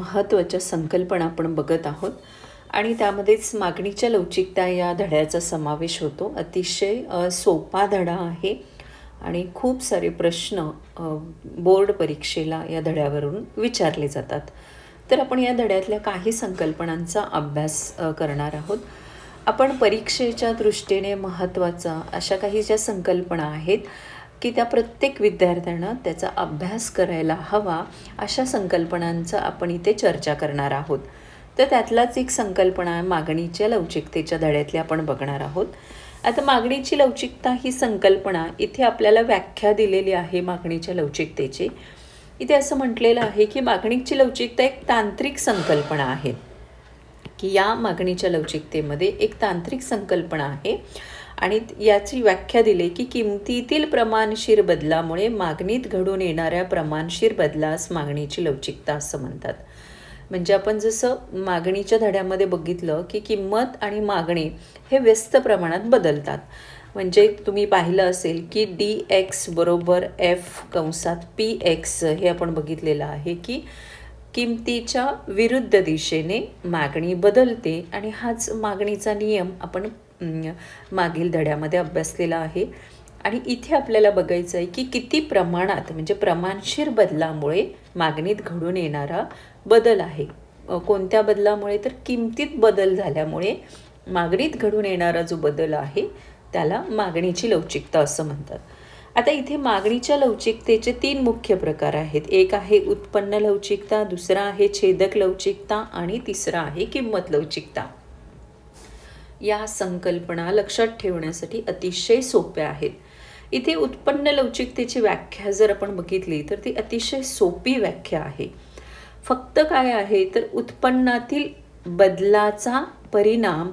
महत्त्वाच्या संकल्पना आपण बघत आहोत. आणि त्यामध्येच मागणीच्या लवचिकता या धड्याचा समावेश होतो. अतिशय सोपा धडा आहे. आणि खूप सारे प्रश्न बोर्ड परीक्षेला या धड्यावरून विचारले जातात. तर आपण या धड्यातल्या काही संकल्पनांचा अभ्यास करणार आहोत. आपण परीक्षेच्या दृष्टीने महत्त्वाचा अशा काही ज्या संकल्पना आहेत की त्या प्रत्येक विद्यार्थ्यानं त्याचा अभ्यास करायला हवा अशा संकल्पनांचं आपण इथे चर्चा करणार आहोत. तर त्यातलाच एक संकल्पना आहे मागणीच्या लवचिकतेच्या धड्यातली आपण बघणार आहोत. आता मागणीची लवचिकता ही संकल्पना इथे आपल्याला व्याख्या दिलेली आहे मागणीच्या लवचिकतेची. इथे असं म्हटलेलं आहे की मागणीची लवचिकता एक तांत्रिक संकल्पना आहे. की या मागणीच्या लवचिकतेमध्ये एक तांत्रिक संकल्पना आहे. आणि याची व्याख्या दिली की किमतीतील प्रमाणशीर बदलामुळे मागणीत घडून येणाऱ्या प्रमाणशीर बदलास मागणीची लवचिकता असं म्हणतात. म्हणजे आपण जसं मागणीच्या धड्यामध्ये बघितलं की किंमत आणि मागणी हे व्यस्त प्रमाणात बदलतात. म्हणजे तुम्ही पाहिलं असेल की डी एक्स बरोबर एफ कंसात पी एक्स हे आपण बघितलेलं आहे की किमतीच्या विरुद्ध दिशेने मागणी बदलते आणि हाच मागणीचा नियम आपण मागील धड्यामध्ये अभ्यासलेला आहे. आणि इथे आपल्याला बघायचं आहे की किती प्रमाणात म्हणजे प्रमाणशीर बदलामुळे मागणीत घडून येणारा बदल आहे. कोणत्या बदलामुळे? तर किमतीत बदल झाल्यामुळे मागणीत घडून येणारा जो बदल आहे त्याला मागणीची लवचिकता असं म्हणतात. आता इथे मागणीच्या लवचिकतेचे तीन मुख्य प्रकार आहेत. एक आहे उत्पन्न लवचिकता दुसरा आहे छेदक लवचिकता आणि तिसरा आहे किंमत लवचिकता. या संकल्पना लक्षात ठेवण्यासाठी अतिशय सोप्या आहेत. इथे उत्पन्न लवचिकतेची व्याख्या जर आपण बघितली तर ती अतिशय सोपी व्याख्या आहे. फक्त काय आहे तर उत्पन्नातील बदलाचा परिणाम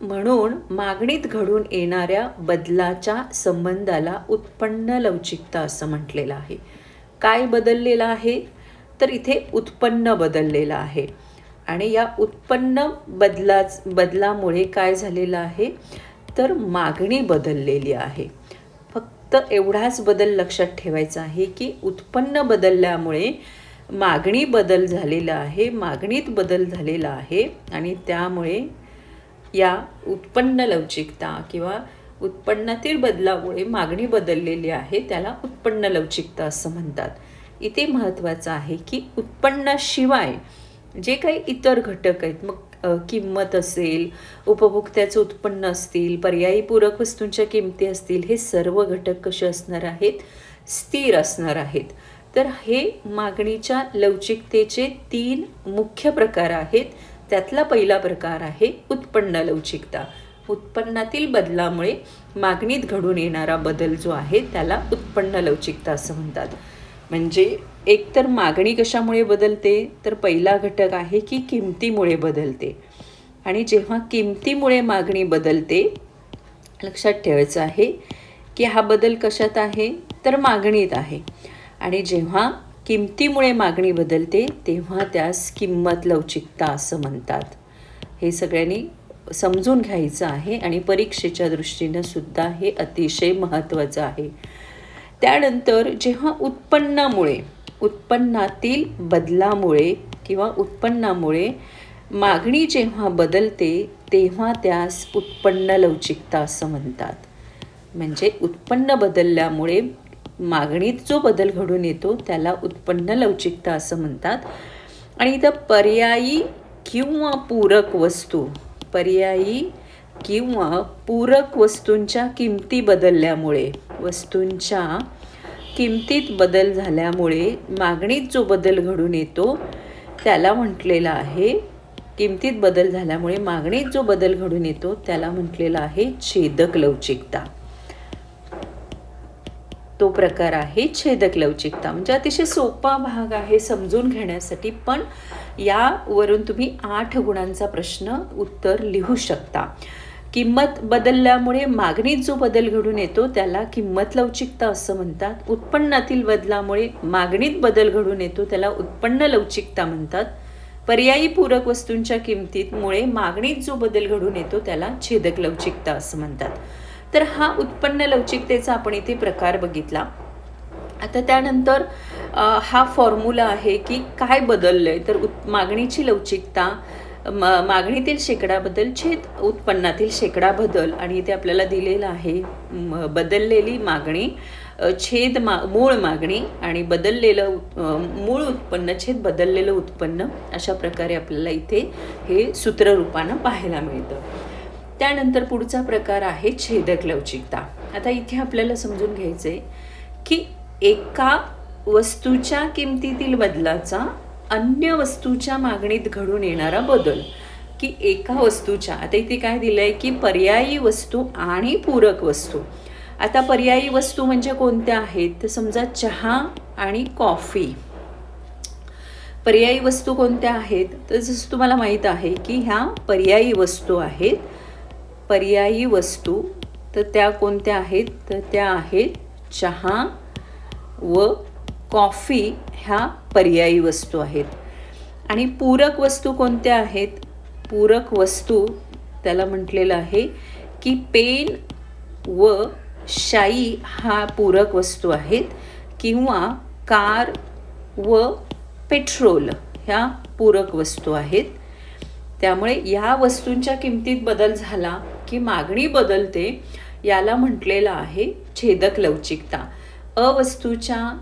म्हणून मागणीत घडून येणाऱ्या बदलाच्या संबंधाला उत्पन्न लवचिकता असं म्हटलेलं आहे. काय बदललेलं आहे? तर इथे उत्पन्न बदललेलं आहे. आणि या उत्पन्न बदलाच बदलामुळे काय झालेलं आहे? तर मागणी बदललेली आहे. फक्त एवढाच बदल लक्षात ठेवायचा आहे की उत्पन्न बदलल्यामुळे मागणी बदल झालेला आहे मागणीत बदल झालेला आहे आणि त्यामुळे या उत्पन्न लवचिकता किंवा उत्पन्नातील बदलामुळे मागणी बदललेली आहे त्याला उत्पन्न लवचिकता असं म्हणतात. इथे महत्त्वाचं आहे की उत्पन्नाशिवाय जे काही इतर घटक आहेत मग किंमत असेल उपभोक्त्याचं उत्पन्न असतील पर्यायी पूरक वस्तूंच्या किमती असतील हे सर्व घटक कसे असणार आहेत? स्थिर असणार आहेत. तर हे मागणीच्या लवचिकतेचे तीन मुख्य प्रकार आहेत. त्यातला पहिला प्रकार आहे उत्पन्न लवचिकता. उत्पन्नातील बदलामुळे मागणीत घडून येणारा बदल जो आहे त्याला उत्पन्न लवचिकता असं म्हणतात. म्हणजे एकतर मागणी कशामुळे बदलते? तर पहिला घटक आहे की किमतीमुळे बदलते. आणि जेव्हा किमतीमुळे मागणी बदलते लक्षात ठेवायचं आहे की हा बदल कशात आहे? तर मागणीत आहे. आणि जेव्हा किमतीमुळे मागणी बदलते तेव्हा त्यास किंमत लवचिकता असं म्हणतात. हे सगळ्यांनी समजून घ्यायचं आहे आणि परीक्षेच्या दृष्टीनं सुद्धा हे अतिशय महत्त्वाचं आहे. त्यानंतर जेव्हा उत्पन्नामुळे उत्पन्नातील बदलामुळे किंवा उत्पन्नामुळे मागणी जेव्हा बदलते तेव्हा त्यास उत्पन्न लवचिकता असं म्हणतात. म्हणजे उत्पन्न बदलल्यामुळे मागणीत जो बदल घडून येतो त्याला उत्पन्न लवचिकता असं म्हणतात. आणि इथं पर्यायी किंवा पूरक वस्तू पर्यायी किंवा पूरक वस्तूंच्या किमती बदलल्यामुळे वस्तूंच्या किमतीत बदल झाल्यामुळे मागणीत जो बदल घडून येतो त्याला म्हटलेला आहे किमतीत बदल झाल्यामुळे मागणीत जो बदल घडून येतो त्याला म्हटलेलं आहे छेदक लवचिकता. तो प्रकार आहे छेदक लवचिकता. म्हणजे अतिशय सोपा भाग आहे समजून घेण्यासाठी पण यावरून तुम्ही आठ गुणांचा प्रश्न उत्तर लिहू शकता. किंमत बदलल्यामुळे मागणीत जो बदल घडून येतो त्याला किंमत लवचिकता असं म्हणतात. उत्पन्नातील बदलामुळे मागणीत बदल घडून येतो त्याला उत्पन्न लवचिकता म्हणतात. पर्यायी पूरक वस्तूंच्या किमतीमुळे मागणीत जो बदल घडून येतो त्याला छेदक लवचिकता असं म्हणतात. तर हा उत्पन्न लवचिकतेचा आपण इथे प्रकार बघितला. आता त्यानंतर हा फॉर्म्युला आहे की काय बदललं आहे तर उत् मागणीची लवचिकता म मागणीतील शेकडा बदल छेद उत्पन्नातील शेकडा बदल आणि इथे आपल्याला दिलेलं आहे बदललेली मागणी छेद मा मूळ मागणी आणि बदललेलं मूळ उत्पन्न छेद बदललेलं उत्पन्न अशा प्रकारे आपल्याला इथे हे सूत्ररूपानं पाहायला मिळतं. त्यानंतर पुढचा प्रकार आहे छेदक लवचिकता. आता इथे आपल्याला समजून घ्यायचं आहे की एका वस्तूच्या किमतीतील बदलाचा अन्य वस्तूच्या मागणीत घडून येणारा बदल. की एका वस्तूच्या आता इथे काय दिलं आहे की पर्यायी वस्तू आणि पूरक वस्तू. आता पर्यायी वस्तू म्हणजे कोणत्या आहेत? तर समजा चहा आणि कॉफी. पर्यायी वस्तू कोणत्या आहेत? तर जसं तुम्हाला माहीत आहे की ह्या पर्यायी वस्तू आहेत. पर्यायी वस्तू तर त्या कोणत्या आहेत? तर त्या आहेत चहा व कॉफी ह्या पर्यायी वस्तू आहेत. आणि पूरक वस्तू कोणत्या आहेत? पूरक वस्तू त्याला म्हटलेलं आहे की पेन व शाई हा पूरक वस्तू आहेत किंवा कार व पेट्रोल ह्या पूरक वस्तू आहेत. त्यामुळे या वस्तूंच्या किमतीत बदल झाला की मागणी बदलते याला म्हटलेलं आहे छेदक लवचिकता. अ वस्तूच्या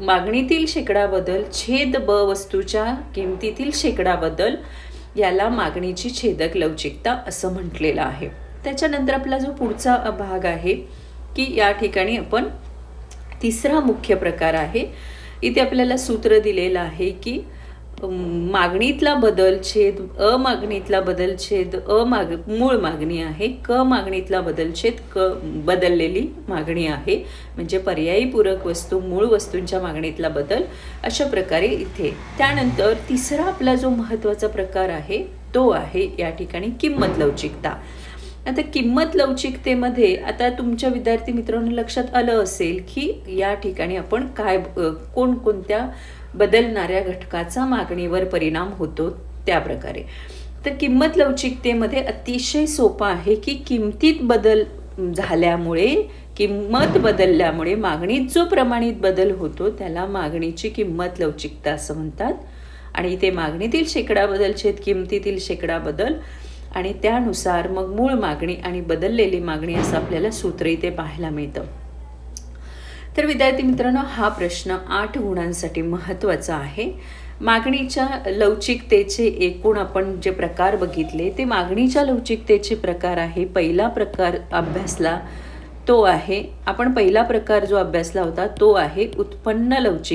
मागणीतील शेकडाबदल छेद ब वस्तूच्या किमतीतील शेकडाबदल याला मागणीची छेदक लवचिकता असं म्हटलेलं आहे. त्याच्यानंतर आपला जो पुढचा भाग आहे की या ठिकाणी आपण तिसरा मुख्य प्रकार आहे. इथे आपल्याला सूत्र दिलेलं आहे की मागणीतला बदल छेद अमागणीतला बदल छेद अमाग मूळ मागणी आहे. क मागणीतला बदल छेद क बदललेली मागणी आहे. म्हणजे पर्यायी पूरक वस्तू मूळ वस्तूंच्या मागणीतला बदल अशा प्रकारे इथे. त्यानंतर तिसरा आपला जो महत्त्वाचा प्रकार आहे तो आहे या ठिकाणी किंमत लवचिकता. आता किंमत लवचिकतेमध्ये आता तुमच्या विद्यार्थी मित्रांनो लक्षात आलं असेल की या ठिकाणी आपण काय कोणकोणत्या कोणकोणत्या बदलणाऱ्या घटकाचा मागणीवर परिणाम होतो त्या प्रकारे तर किंमत लवचिकतेमध्ये अतिशय सोपं आहे की किमतीत बदल झाल्यामुळे किंमत बदलल्यामुळे मागणीत जो प्रमाणित बदल होतो त्याला मागणीची किंमत लवचिकता असं म्हणतात. आणि ते मागणीतील शेकडा बदल छेद किमतीतील शेकडा बदल. आणि त्यानुसार मग मूळ मागणी आणि बदललेली मागणी असं आपल्याला सूत्र इथे पाहायला मिळतं. तर विद्यार्थी मित्रांनो हा प्रश्न आठ गुणांसाठी महत्त्वाचा आहे. मागणीच्या लवचिकतेचे एकूण आपण जे प्रकार बघितले ते मागणीच्या लवचिकतेचे प्रकार आहे. पहिला प्रकार अभ्यासला तो आहे. आपण पहिला प्रकार जो अभ्यासला होता तो आहे उत्पन्न लवचिक